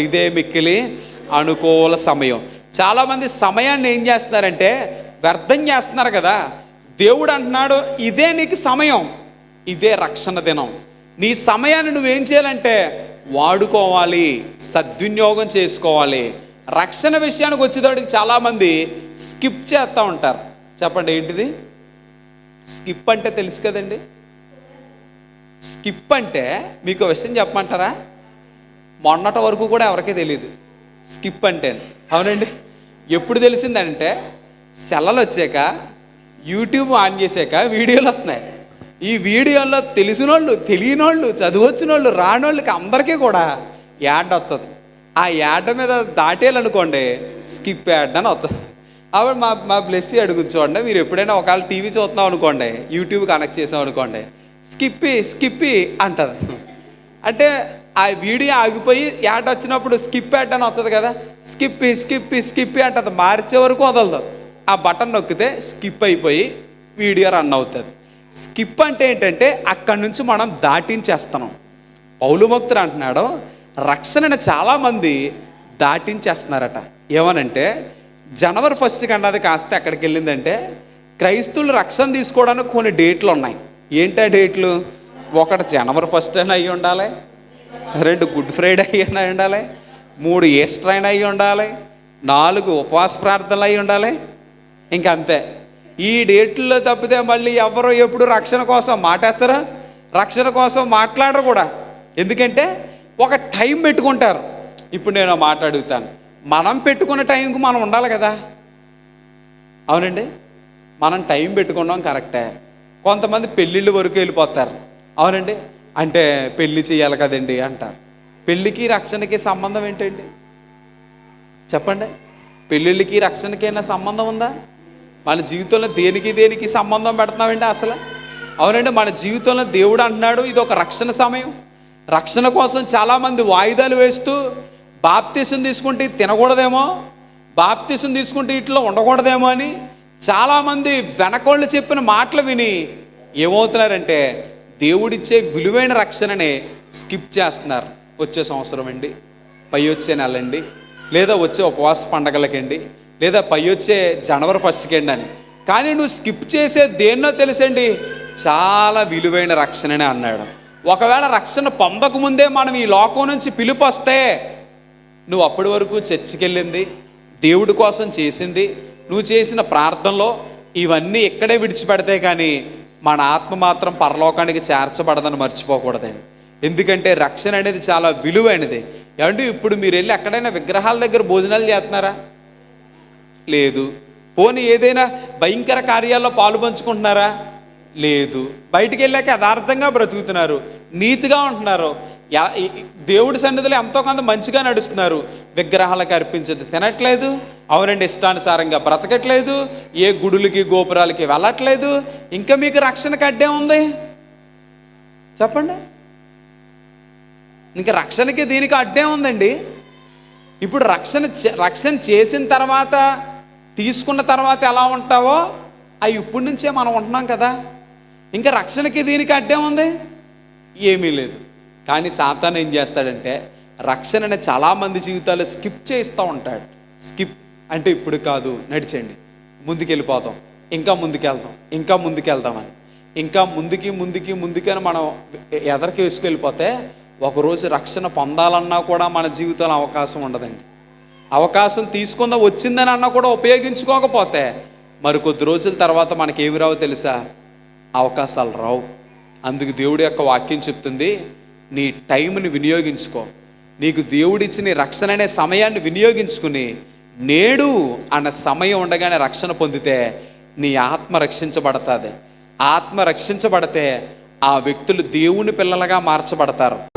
ఇదే మిక్కిలి అనుకూల సమయం. చాలామంది సమయాన్ని ఏం చేస్తున్నారంటే వ్యర్థం చేస్తున్నారు కదా. దేవుడు అంటున్నాడు ఇదే నీకు సమయం ఇదే రక్షణ దినం. నీ సమయాన్ని నువ్వేం చేయాలంటే వాడుకోవాలి సద్వినియోగం చేసుకోవాలి. రక్షణ విషయానికి వచ్చేటప్పటికి చాలామంది స్కిప్ చేస్తూ ఉంటారు. చెప్పండి ఏంటిది? స్కిప్ అంటే తెలుసు కదండి. స్కిప్ అంటే మీకు విషయం చెప్పమంటారా? మొన్నటి వరకు కూడా ఎవరికీ తెలియదు స్కిప్ అంటే. అవునండి. ఎప్పుడు తెలిసిందంటే సెల్లలు వచ్చాక యూట్యూబ్ ఆన్ చేశాక వీడియోలు వస్తున్నాయి. ఈ వీడియోలో తెలిసిన వాళ్ళు తెలియని వాళ్ళు చదువచ్చిన వాళ్ళు రానోళ్ళకి అందరికీ కూడా యాడ్ వస్తుంది ఆ యాడ్ మీద దాటేయాలనుకోండి స్కిప్ యాడ్ అని వస్తుంది అప్పుడు మా మా బ్లెస్సీ అడుగుతుంది చూడండి మీరు ఎప్పుడైనా ఒకవేళ టీవీ చూస్తున్నాం అనుకోండి యూట్యూబ్ కనెక్ట్ చేసాం అనుకోండి స్కిప్పి స్కిప్పి అంటది. అంటే ఆ వీడియో ఆగిపోయి యాడ్ వచ్చినప్పుడు స్కిప్ యాడ్ అని వస్తుంది కదా? స్కిప్ స్కిప్ స్కిప్ అంటది మార్చే వరకు వదలదు. ఆ బటన్ నొక్కితే స్కిప్ అయిపోయి వీడియో రన్ అవుతుంది. స్కిప్ అంటే ఏంటంటే అక్కడి నుంచి మనం దాటించేస్తున్నాం. పౌలు భక్తుడు అంటున్నాడు రక్షణను చాలామంది దాటించేస్తున్నారట. ఏమనంటే జనవరి ఫస్ట్ కన్నది కాస్త ఎక్కడికి వెళ్ళిందంటే క్రైస్తువులు రక్షణ తీసుకోవడానికి కొన్ని డేట్లు ఉన్నాయి. ఏంటా డేట్లు? ఒకటి జనవరి ఫస్ట్ అని అయ్యి ఉండాలి రెండు గుడ్ ఫ్రైడే అయినా ఉండాలి మూడు ఈస్టర్ అయినా అయి ఉండాలి నాలుగు ఉపవాస ప్రార్థనలు అయి ఉండాలి ఇంక అంతే. ఈ డేట్లో తప్పితే మళ్ళీ ఎవరు ఎప్పుడు రక్షణ కోసం మాటేస్తారా రక్షణ కోసం మాట్లాడరు కూడా. ఎందుకంటే ఒక టైం పెట్టుకుంటారు. ఇప్పుడు నేను మాట్లాడుగుతాను మనం పెట్టుకున్న టైంకి మనం ఉండాలి కదా. అవునండి? మనం టైం పెట్టుకున్నాం కరెక్టే. కొంతమంది పెళ్ళిళ్ళ వరకు వెళ్ళిపోతారు. అవునండి? అంటే పెళ్ళి చేయాలి కదండి అంటారు. పెళ్ళికి రక్షణకి సంబంధం ఏంటండి? చెప్పండి. పెళ్ళిళ్ళకి రక్షణకైనా సంబంధం ఉందా? మన జీవితంలో దేనికి దేనికి సంబంధం పెడుతున్నామండి అసలు? అవునండి మన జీవితంలో దేవుడు అంటున్నాడు ఇది ఒక రక్షణ సమయం. రక్షణ కోసం చాలామంది వాయిదాలు వేస్తూ బాప్తీసం తీసుకుంటే తినకూడదేమో బాప్తీసం తీసుకుంటే ఇట్లా ఉండకూడదేమో అని చాలామంది వెనకోళ్ళు చెప్పిన మాటలు విని ఏమవుతున్నారంటే దేవుడిచ్చే విలువైన రక్షణని స్కిప్ చేస్తున్నారు. వచ్చే సంవత్సరం అండి. పై వచ్చే నెలండి. లేదా వచ్చే ఉపవాస పండగలకండి. లేదా పై వచ్చే జనవరి ఫస్ట్కి అండి అని. కానీ నువ్వు స్కిప్ చేసే దేన్నో తెలుసండి. చాలా విలువైన రక్షణనే అన్నాడు. ఒకవేళ రక్షణ పొందకముందే మనం ఈ లోకం నుంచి పిలుపు వస్తే నువ్వు అప్పటి వరకు చర్చికెళ్ళింది దేవుడి కోసం చేసింది నువ్వు చేసిన ప్రార్థనలో ఇవన్నీ ఇక్కడే విడిచిపెడితే కానీ మన ఆత్మ మాత్రం పరలోకానికి చేర్చబడదని మర్చిపోకూడదండి ఎందుకంటే రక్షణ అనేది చాలా విలువైనది. ఏమంటే ఇప్పుడు మీరు వెళ్ళి ఎక్కడైనా విగ్రహాల దగ్గర భోజనాలు చేస్తున్నారా? లేదు. పోనీ ఏదైనా భయంకర కార్యాల్లో పాలు పంచుకుంటున్నారా? లేదు. బయటికి వెళ్ళాక యథార్థంగా బ్రతుకుతున్నారు. నీతిగా ఉంటున్నారు. దేవుడి సన్నిధిలో ఎంతో కొంత మంచిగా నడుస్తున్నారు. విగ్రహాలకు అర్పించేది. తినట్లేదు అవునండి ఇష్టానుసారంగా బ్రతకట్లేదు ఏ గుడులకి గోపురాలకి వెళ్ళట్లేదు ఇంకా మీకు రక్షణకు అడ్డే ఉంది? చెప్పండి. ఇంకా రక్షణకి దీనికి అడ్డే ఉందండి. ఇప్పుడు రక్షణ చే- రక్షణ చేసిన తర్వాత తీసుకున్న తర్వాత ఎలా ఉంటావో అవి ఇప్పటి నుంచే మనం ఉంటున్నాం కదా. ఇంకా రక్షణకి దీనికి అడ్డే ఉంది? ఏమీ లేదు. కానీ సాతాన్ ఏం చేస్తాడంటే రక్షణని చాలామంది జీవితాలు స్కిప్ చేస్తూ ఉంటాడు స్కిప్ అంటే ఇప్పుడు కాదు నడిచండి ముందుకెళ్ళిపోతాం. ఇంకా ముందుకెళ్తాం. ఇంకా ముందుకెళ్దామని. ఇంకా ముందుకి ముందుకి ముందుకని మనం ఎదరికి వేసుకెళ్ళిపోతే ఒకరోజు రక్షణ పొందాలన్నా కూడా మన జీవితంలో అవకాశం ఉండదండి. అవకాశం తీసుకుందా వచ్చిందని అన్నా కూడా ఉపయోగించుకోకపోతే మరి కొద్ది రోజుల తర్వాత మనకి ఏమి రావు తెలుసా? అవకాశాలు రావు. అందుకు దేవుడి యొక్క వాక్యం చెప్తుంది నీ టైంని వినియోగించుకో. నీకు దేవుడిచ్చిన రక్షణ అనే సమయాన్ని వినియోగించుకుని నేడు అన్న సమయం ఉండగానే రక్షణ పొందితే నీ ఆత్మ రక్షించబడతాది. ఆత్మ రక్షించబడితే ఆ వ్యక్తులు దేవుని పిల్లలుగా మార్చబడతారు.